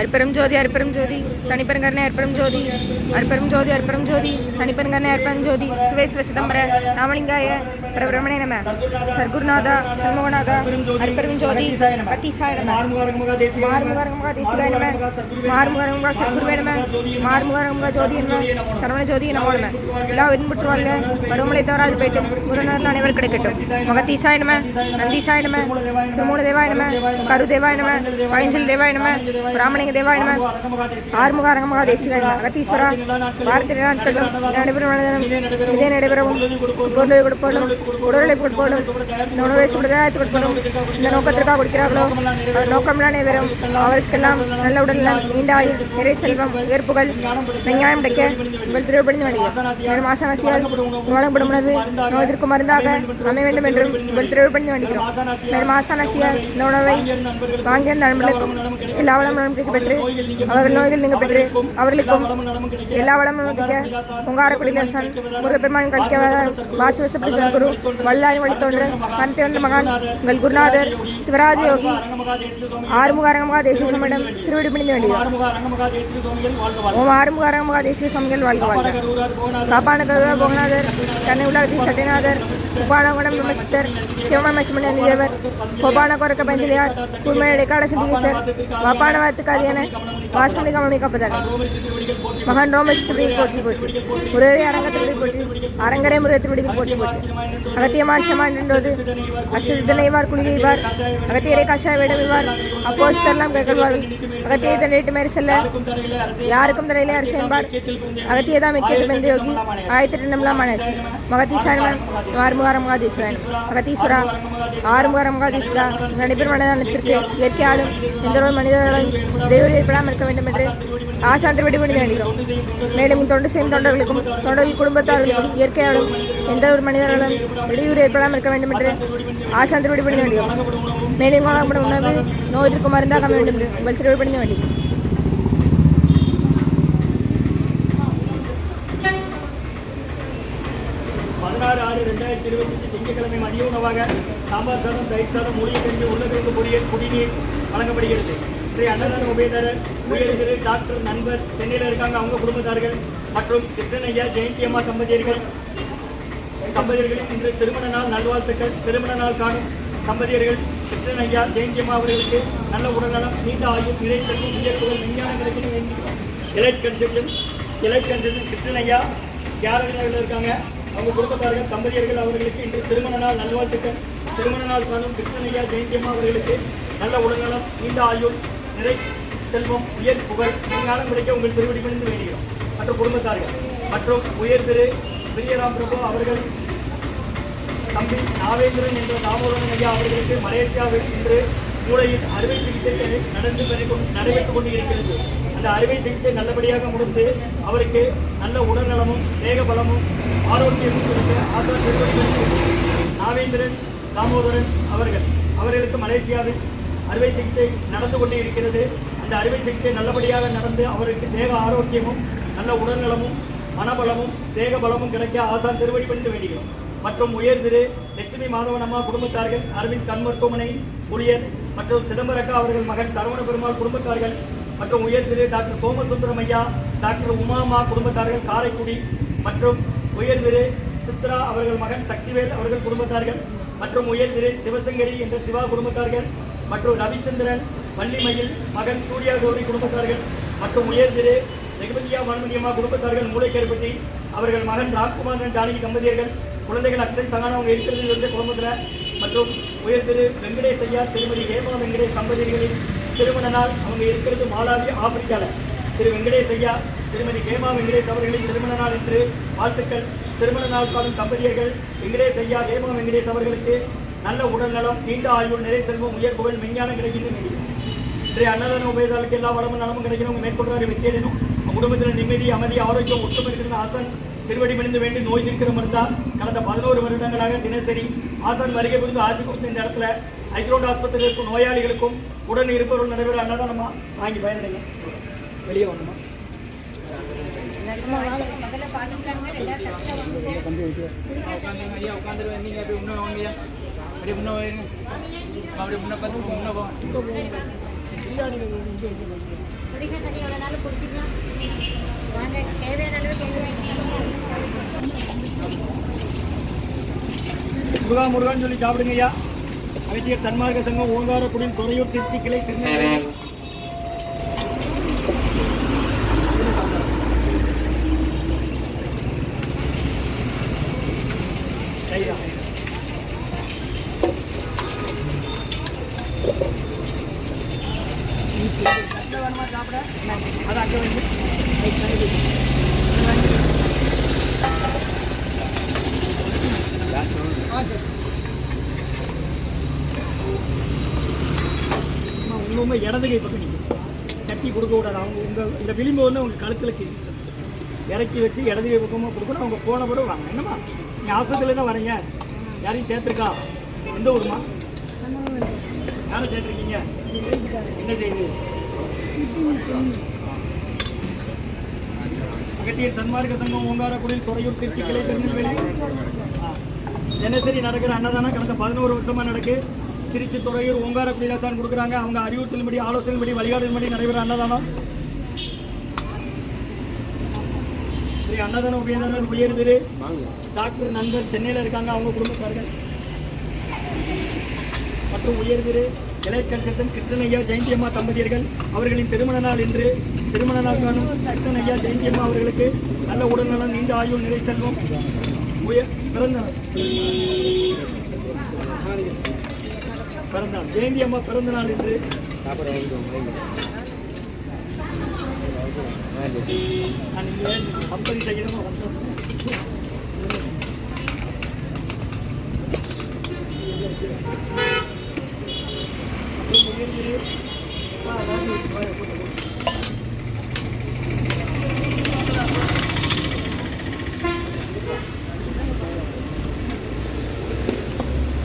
அற்பரம் ஜோதி அற்பரம் ஜோதி தனிப்பெருங்கருணை அற்பரம் ஜோதி அற்பரம் ஜோதி அற்பரம் ஜோதி தனிப்பெருங்கருணை அற்பரம் ஜோதி சிவே சிவ சிதம்பர ராமலிங்காய பிரபிரமணே நம சர்க்குருநாதா சண்முகநாதா அற்பரம் ஜோதி பட்டிசாய நம மாறுமுக தேசிக தேசிகாய நம மாறுமுகரமுக சர்க்குருவே நம மாறுமுகரமுக ஜோதி நம சரவண ஜோதி நமோ நம எல்லா விண்புற்றுவாழ்க பருவமழை தவறாது போயிட்டும் முருகனர்கள் அனைவர் கிடைக்கட்டும். முகத்தீசாய நம நந்தீசாய நம திருமூல தேவாய நம கரு தேவாய நம தேவ தேவாய நம பிராமணிக தேவாய நம ஆறுமுக அரங்கமகா தேசிகாய அகத்தீஸ்வரா பாரதிய நாட்களும் நடைபெறும் இதே நடைபெறவும் பொருளை கொடுப்போடும் உடலை கொடுப்போடும் இந்த உணவை சுடுதாயத்து கொடுப்போடும் இந்த நோக்கத்திற்காக கொடுக்கிறார்களோ அவர் நோக்கம்லாம் நடைபெறும் அவருக்கெல்லாம் நல்ல உடல் நீண்ட ஆயுள் நிறை செல்வம் உயர்ப்புகள் வெங்காயம் கிடைக்க உங்கள் திருவடிந்து வேண்டிய மேலும் வழங்கப்படும் உணவு நோய்க்கு மருந்தாக அமைய வேண்டும் என்றும் உங்கள் திருவடிந்து வேண்டுகிறோம் மேலும் ஆசானாசியால் இந்த உணவை வாங்கிய நண்பர்களுக்கும் எல்லா வளமும் கிடைக்க பெற்று அவர்கள் நோய்கள் நீங்க பெற்று அவர்களுக்கும் எல்லா வளமும் கிடைக்க பொங்காரக்குடியில் அரசன் முருகப்பெருமான் கழிக்க வாசி வசப்படி சத்குரு வல்லாரி வழி தோன்ற கண்திவந்த மகான் உங்கள் குருநாதர் சிவராஜ யோகி அரங்கமகா ஆறுமுக அரங்கமகா தேசிய சுவாமியிடம் திருவிடி பிடிந்து வேண்டியது ஓம் ஆறுமுக அரங்கமகா தேசிய சுவாமிகள் வாழ்க வாழ்க. காப்பான கருவா போகநாதர் கண்ணை உலகத்தி சட்டிநாதர் உப்பானகுடம் பிரம்மச்சித்தர் சிவமச்சமணி அந்திதேவர் கோபான கொரக்க பஞ்சலியார் கூர்மனை இடைக்காட சிந்திகேசர் வாப்பான வாத்துக்காதியன வாசமணி கமணி கப்பதன் மகன் ரோமேஷ் போற்றி போச்சு முருகரை அரங்க போற்றி அரங்கரை முருக போற்றி போச்சு அகத்தியமார் ஷமான் அசிதனைவார் குளிகைவார் அகத்தியரை கஷாய விடவிவார் அப்போஸ் தரலாம் கேட்கல்வார்கள் அகத்தியை தண்டையிட்டு மேறி செல்ல யாருக்கும் தடையிலே அரசு என்பார். தான் மிக்கது பெந்த யோகி? ஆயத்திட்டு நம்மளாம் மனச்சு. மகதீசாயனம் ஆறுமுகாரம் மகாதீசுவன் அகத்தீஸ்வரா ஆறுமுகாரம் மகாதீசுகா நடைபெறும் மனதானத்திற்கு இயற்கையாலும் எந்த ஒரு மனிதர்களும் இடையூறு ஏற்படாமல் இருக்க வேண்டும் என்று ஆசாந்திர விடுபடி வேண்டுகிறோம் மேலும் தொண்டு செய்யும் தொண்டர்களுக்கும் தொண்டர்கள் குடும்பத்தார்களுக்கும் இயற்கையாலும் எந்த ஒரு மனிதர்களும் இடையூறு ஏற்படாமல் இருக்க வேண்டும் என்று ஆசாந்திர விடுபடி வேண்டுகிறோம் மேலும் வழங்கப்படும் உணவு நோய் நோய்க்கு மருந்தாக வேண்டும் என்று உங்கள் திருவிழப்படி வேண்டுகிறோம் பதினாறு ஆறு ரெண்டாயிரத்தி இருபத்தஞ்சு திங்கட்கிழமை மதிய உணவாக சாம்பார் சாதம் தயிர் சாதம் மூலிகை உருளைக்கிழங்கு பொரியல் குடிநீர் வழங்கப்படுகிறது. இன்றைய அன்னதான உபயதாரர் உயர்திரு டாக்டர் நண்பர் சென்னையில் இருக்காங்க அவங்க குடும்பத்தார்கள் மற்றும் கிருஷ்ணனையா ஜெயந்தி அம்மா தம்பதியர்கள். தம்பதியர்கள் இன்று திருமண நாள் நல்வாழ்த்துக்கள். திருமண நாள் காணும் தம்பதியர்கள் கிருஷ்ணன் ஐயா ஜெயந்தி அம்மா அவர்களுக்கு நல்ல உடல்நலம் நீண்ட ஆயுள் நிலை செல்வம் உயர்வுகள் விஞ்ஞானம் கிடைக்கணும் வேண்டிக்கிறோம் elite construction elite construction Krishnan ஐயா இருக்காங்க. அவங்க குடும்பத்தார்கள் தம்பதியர்கள் அவர்களுக்கு இன்று திருமண நாள் நல்வாழ்த்துக்கள். திருமண நாள் காணும் கிருஷ்ணன் ஐயா ஜெயந்தி அம்மா அவர்களுக்கு நல்ல உடல்நலம் நீண்ட ஆயுள் நிறை செல்வம் உயர் புகழ் விஞ்ஞானம் கிடைக்க உங்கள் திருவடி பணிந்து வேண்டுகிறோம். மற்றும் குடும்பத்தார்கள் மற்றும் உயர் திரு பிரியராம் பிரபு அவர்கள் தம்பி நாவேந்திரன் என்ற தாமோதரன் ஐயா அவர்களுக்கு மலேசியாவில் இன்று மூளையில் அறுவை சிகிச்சை நடந்து நடைபெற்றுக் கொண்டு இருக்கிறது அந்த அறுவை சிகிச்சை நல்லபடியாக முடிந்து அவருக்கு நல்ல உடல்நலமும் தேக பலமும் ஆரோக்கியமும் கொடுக்க ஆசான் நாவேந்திரன் தாமோதரன் அவர்கள் அவர்களுக்கு மலேசியாவில் அறுவை சிகிச்சை நடந்து கொண்டே இருக்கிறது. அந்த அறுவை சிகிச்சை நல்லபடியாக நடந்து அவருக்கு தேக ஆரோக்கியமும் நல்ல உடல்நலமும் மனபலமும் தேக பலமும் கிடைக்க ஆசான் திருவடி பணிந்து வேண்டுகிறோம். மற்றும் உயர் திரு லட்சுமி மாதவன் அம்மா குடும்பத்தார்கள் அரவிந்த் கண் மருத்துவமனை ஊழியர் மற்றும் சிதம்பரக்கா அவர்கள் மகன் சரவண பெருமாள் குடும்பத்தார்கள் மற்றும் உயர் திரு டாக்டர் சோமசுந்தரம் ஐயா டாக்டர் உமாமா குடும்பத்தார்கள் காரைக்குடி மற்றும் உயர் திரு சித்ரா அவர்கள் மகன் சக்திவேல் அவர்கள் குடும்பத்தார்கள் மற்றும் உயர் திரு சிவசங்கரி என்ற சிவா குடும்பத்தார்கள் மற்றும் ரவிச்சந்திரன் பள்ளிமயில் மகன் சூர்யா கௌரி குடும்பத்தார்கள் மற்றும் உயர் திரு ரெகுபதியா மன்மதியம்மா குடும்பத்தார்கள் மூளைக்கேற்பட்டி அவர்கள் மகன் ராம்குமாரன் ஜானகி தம்பதியர்கள் குழந்தைகள் அக்ஷய் சகான அவங்க இருக்கிறது யோசிச்ச குடும்பத்தில் மற்றும் உயர் திரு வெங்கடேஷ் ஐயா திருமதி ஹேமா வெங்கடேஷ் தம்பதியர்களின் திருமண நாள் அவங்க இருக்கிறது மாலாவி ஆப்பிரிக்காவில் திரு வெங்கடேஷ் ஐயா திருமதி ஹேமா வெங்கடேஷ் அவர்களின் திருமண நாள் என்று வாழ்த்துக்கள். திருமண நாள் காணும் தம்பதியர்கள் வெங்கடேஷ் ஐயா ஹேமா வெங்கடேஷ் அவர்களுக்கு நல்ல உடல்நலம் நீண்ட ஆயுள் நிறை செல்வம் உயர் புகழ் விஞ்ஞானம் கிடைக்கின்றது இன்றைய அன்னதான உபயதாளுக்கு எல்லா வளமும் நலமும் கிடைக்கணும் உங்க மேற்கொள்றாரு வெற்றியடையணும் குடும்பத்தில் நிம்மதி அமைதி ஆரோக்கியம் ஒற்றுமை இருக்கிற ஆசான் திருவடி மணிந்து வேண்டி நோய் தீர்க்கிற மருந்தா. கடந்த பதினோரு வருடங்களாக தினசரி ஆசான் வருகை புரிந்து ஆட்சி கொடுத்த இந்த இடத்துல ஐக்ரோட் ஆஸ்பத்திரியில் இருக்கும் நோயாளிகளுக்கும் உடன் இருப்பவர்கள் நடைபெற அன்னதானமா? வாங்கி பயனடைங்க. வெளியே வாங்கம்மா. உட்காந்து ஐயா உட்காந்துருவேன் நீங்கள் வாங்க ஐயா அப்படியே முன்னே வாங்க அப்படியே முன்னே பார்த்து முன்னே போவோம் தேவையான முருகா முருகான்னு சொல்லி சாப்பிடுங்க ஐயா. அமைச்சர் சன்மார்க்க சங்கம் ஓங்காரக்குடியில் துறையூர் திருச்சி கிளை திருநெல்வேலி சரிதான். சட்னி வேணுமா சாப்பிட? அது அங்கே வந்து உங்க இடது கை பக்கம் நிற்கும் சக்தி கொடுக்க கூடாது. அவங்க உங்கள் இந்த விளிம்பு வந்து உங்கள் கழுத்தில் கிழிச்சு இறக்கி வச்சு இடது கை பக்கமாக கொடுக்கணும். அவங்க போன பிறகு வாங்க. என்னம்மா? நீங்கள் ஆஸ்பத்திரியில் தான் வரீங்க. யாரையும் சேர்த்துருக்கா? எந்த ஊருமா? யாரும் சேர்த்துருக்கீங்க? என்ன செய்யுது அகத்தியர் சன்மார்க்க சங்கம் ஓங்காரக்குடியில் துறையூர் திருச்சி கிளை திருநெல்வேலி தினசரி நடக்கிற அன்னதானம் கடந்த பதினோரு வருஷமா நடக்கு. திருச்சி துறையூர் ஓங்கார லேசான் கொடுக்குறாங்க. அவங்க அறிவுறுத்தலின்படி ஆலோசனைப்படி படி நடைபெற அன்னதானம். ஸ்ரீ அன்னதான உபயதாரர் உயர்திரு டாக்டர் நண்பர் சென்னையில் இருக்காங்க. அவங்க குடும்பத்தார்கள். மற்றும் உயர்திரு இளையக்கல்கத்தன் கிருஷ்ணன் ஐயா ஜெயந்தி அம்மா தம்பதியர்கள். அவர்களின் திருமண நாள் இன்று. திருமண நாள் காணும் கிருஷ்ணனையா ஜெயந்தியம்மா அவர்களுக்கு நல்ல உடல்நலம் நீண்ட ஆயுள் நிறை செல்வம். உயர் பிறந்த பிறந்த நாள் ஜெயந்தி அம்மா பிறந்த நாள் என்று நான் இங்கே கம்பெனி சகிதமாக வந்தோம் மற்றும் உயர்திரு ஆ, வாங்க, வாங்க, போட்டு, போட்டு.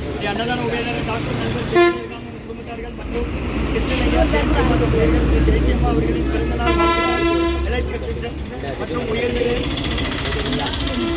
ஸ்ரீ அன்னதான உபயதாரர் டாக்டர் நண்பர் ஜெயலலிதா அவர்கள் குடும்பத்தார்கள் மற்றும் கிருஷ்ணனையா மற்றும் பெயர்கள் திரு அவர்களின் பிறந்தநாள் மற்றும் உயர்நிலை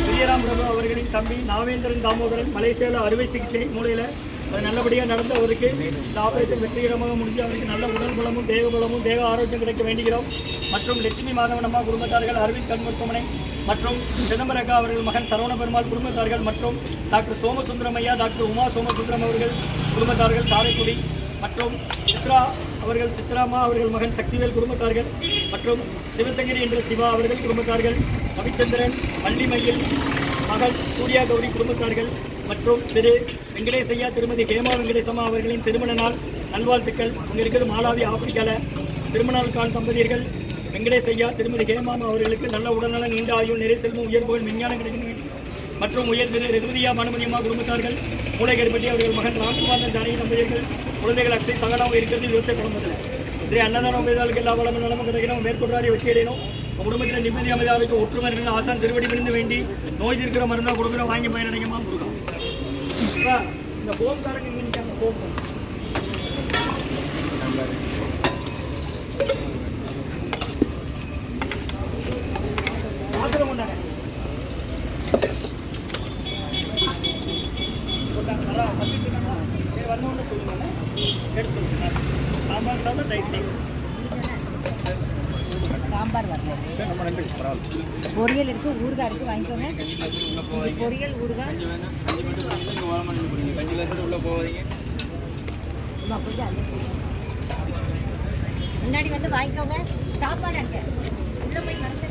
விஜயராம் பிரபு அவர்களின் தம்பி நாவேந்திரன் தாமோதரன் மலேசியாவில் அறுவை சிகிச்சை மூலையில் அது நல்லபடியாக நடந்து அவருக்கு இந்த ஆபரேஷன் வெற்றிகரமாக முடிஞ்சு அவருக்கு நல்ல உடல் பலமும் தேக பலமும் தேக ஆரோக்கியம் கிடைக்க வேண்டுகிறோம். மற்றும் லட்சுமி மாதவனம்மா குடும்பத்தார்கள் அரவிந்த் கண் மருத்துவமனை மற்றும் சிதம்பரக்கா அவர்கள் மகன் சரவண பெருமாள் குடும்பத்தார்கள் மற்றும் டாக்டர் சோமசுந்தரம் ஐயா டாக்டர் உமா சோமசுந்தரம் அவர்கள் குடும்பத்தார்கள் காரைக்குடி மற்றும் சித்ரா அவர்கள் சித்ராமா அவர்கள் மகன் சக்திவேல் குடும்பத்தார்கள் மற்றும் சிவசங்கரி என்ற சிவா அவர்கள் குடும்பத்தார்கள் ரவிச்சந்திரன் பள்ளிமையில் மகள் சூர்யா கௌரி குடும்பத்தார்கள் மற்றும் திரு வெங்கடேசையா திருமதி ஹேமா வெங்கடேசம்மா அவர்களின் திருமண நாள் நல்வாழ்த்துக்கள். அங்கே இருக்கிறது மாலாவி ஆப்பிரிக்காவில் திருமணநாள் கான் தம்பதியர்கள் வெங்கடேசையா திருமதி ஹேமாமா அவர்களுக்கு நல்ல உடல்நலம் நீண்ட ஆயுள் நிறை செல்வம் உயர்வுகள் விஞ்ஞானம் கிடைக்கும். மற்றும் உயர் திரு ரகுதியா மனுமதியம்மா குடும்பத்தார்கள் மூளைக்கடிப்பட்டி அவர்கள் மகன் ராம்குமார் ஜானகி தம்பதியர்கள் குழந்தைகள் அத்தை சகலாவும் இருக்கிறது விவசாய குடும்பத்தில். இன்றைய அன்னதானம் உபயோகாலுக்கு எல்லா வளமும் நலமும் கிடைக்கணும். மேற்கொண்டாடி வெற்றி அடையணும். குடும்பத்தில் நிம்மதி அமைதாவுக்கு ஒற்றுமை இருந்து ஆசான் திருவடி விழுந்து வேண்டி நோய் தீர்க்கிற மருந்தாக கொடுக்குறோம். வாங்கி பயனடைங்கம்மா முருகா அப்பா, இந்த போம்காரங்க இங்கே போம் பொரியல் இருக்கு ஊறுகாய் இருக்கு வாங்கிக்கோங்க. பொரியல் ஊறுகாய். முன்னாடி வந்து வாங்கிக்கோங்க. சாப்பாடு அங்கே. உள்ள போய் மறந்துடுங்க